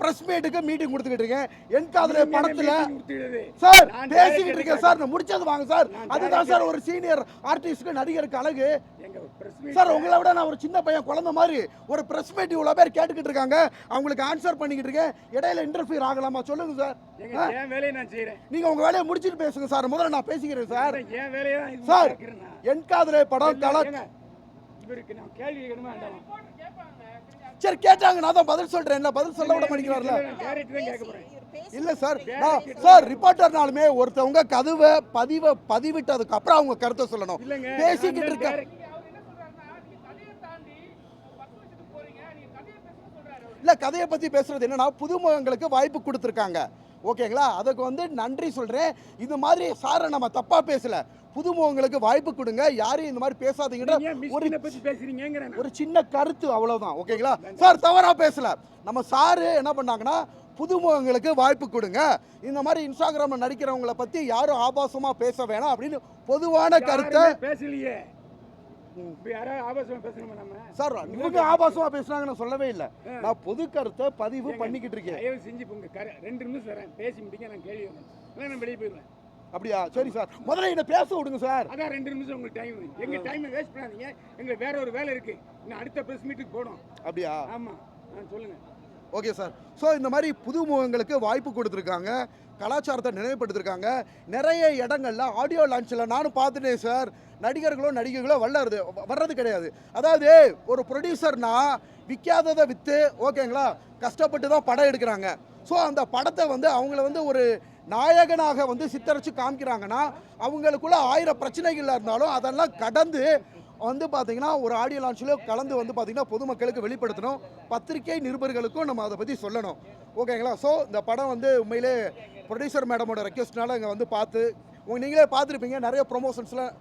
Press மீட்டுக்கு meeting கொடுத்துக்கிட்டு இருக்கேன். என் காதுல படத்துல சார் பேசிக்கிட்டு இருக்கேன். சார் நான் முடிச்சது வாங்க சார் அதுதான் சார் ஒரு சீனியர் ஆர்டிஸ்ட்க்கு நடிகருக்கு அழகு. சார் உங்களை விட நான் ஒரு சின்ன பையன் குழந்தை மாதிரி. ஒரு பிரஸ் மீட் இவ்வளவு பேர் கேட்டுக்கிட்டு இருக்காங்க. அவங்களுக்கு ஆன்சர் பண்ணிக்கிட்டு இருக்கேன். இடையில இன்டர்ஃபியர் ஆகலாமா? சொல்லுங்க சார் நீங்க உங்க வேலையை முடிச்சிட்டு பேசுங்க சார் முதல்ல நான் பேசிக்கிறேன் சார் சார் கேட்கிறேன் நான். என் காதலே படம் கல ஏங்க, இவருக்கு நான் கேள்வி கேட்கணுமா சரி கேட்டாங்க நான் தான் பதில் சொல்றேன். என்ன பதில் சொல்ல விட மாட்டேங்கிறார்ல? இல்ல சார் நான் சார் ரிப்போர்ட்டர்னாலுமே ஒருத்தவங்க கதவை பதிவை பதிவிட்டதுக்கு அப்புறம் அவங்க கருத்தை சொல்லணும். பேசிக்கிட்டு இருக்க. இல்ல கதையை பத்தி பேசுறது என்னன்னா புதுமுகங்களுக்கு வாய்ப்பு கொடுத்துருக்காங்க. ஓகேங்களா? அதுக்கு வந்து நன்றி சொல்றேன். இது மாதிரி சாரை நம்ம தப்பா பேசல. புதுமுகங்களுக்கு வாய்ப்பு கொடுங்க. யாரையும் இந்த மாதிரி பேசாதீங்கன்ற ஒரு நான். ஒரு சின்ன கருத்து அவ்வளவுதான். ஓகேங்களா? சார் தவறா பேசல. நம்ம சாரு என்ன பண்ணாங்கன்னா புதுமுகங்களுக்கு வாய்ப்பு கொடுங்க. இந்த மாதிரி இன்ஸ்டாகிராம்ல நடிக்கிறவங்கள பத்தி யாரும் ஆபாசமா பேச வேணாம் அப்படின்னு பொதுவான கருத்தை பேசலையே இப்ப யாராவது ஆபாசமா பேசணுமா நம்ம சார் இவங்க ஆபாசமா பேசுனாங்க நான் சொல்லவே இல்லை. நான் பொது கருத்தை பதிவு பண்ணிக்கிட்டு இருக்கேன். செஞ்சு உங்க ரெண்டு நிமிஷம் தரேன். பேசி முடிக்க நான் கேள்வி நான் வெளியே போயிடுவேன் அப்படியா? சரி சார். முதல்ல என்ன பேச விடுங்க சார். அதான் ரெண்டு நிமிஷம் உங்களுக்கு டைம் எங்க டைமை வேஸ்ட் பண்ணாதீங்க. எங்களுக்கு வேற ஒரு வேலை இருக்கு. இன்னும் அடுத்த பிரஸ் மீட்டுக்கு போகணும். அப்படியா? ஆமா. சொல்லுங்க. Okay sir. ஸோ இந்த மாதிரி புதுமுகங்களுக்கு வாய்ப்பு கொடுத்துருக்காங்க. கலாச்சாரத்தை நினைவுபடுத்திருக்காங்க. நிறைய இடங்களில் ஆடியோ லான்ச்சில் நானும் பார்த்துட்டேன் சார். நடிகர்களோ நடிகைகளோ வளருது வர்றது கிடையாது. அதாவது ஒரு ப்ரொடியூசர்னா விற்காததை விற்று ஓகேங்களா கஷ்டப்பட்டு தான் படம் எடுக்கிறாங்க. ஸோ அந்த படத்தை வந்து அவங்கள வந்து ஒரு நாயகனாக வந்து சித்தரித்து காமிக்கிறாங்கன்னா அவங்களுக்குள்ள ஆயிரம் பிரச்சனைகள் இருந்தாலும் அதெல்லாம் கடந்து வந்து பார்த்தீங்கன்னா ஒரு ஆடியோ லான்ச்சில் கலந்து வந்து பார்த்தீங்கன்னா பொதுமக்களுக்கு வெளிப்படுத்தணும். பத்திரிகை நிருபர்களுக்கும் நம்ம அதை பற்றி சொல்லணும். ஓகேங்களா? ஸோ இந்த படம் வந்து உண்மையிலே ப்ரொடியூசர் மேடமோட ரெக்வஸ்ட்னால இங்கே வந்து பார்த்து உங்க நீங்களே பார்த்துருப்பீங்க. நிறைய ப்ரொமோஷன்ஸ்லாம்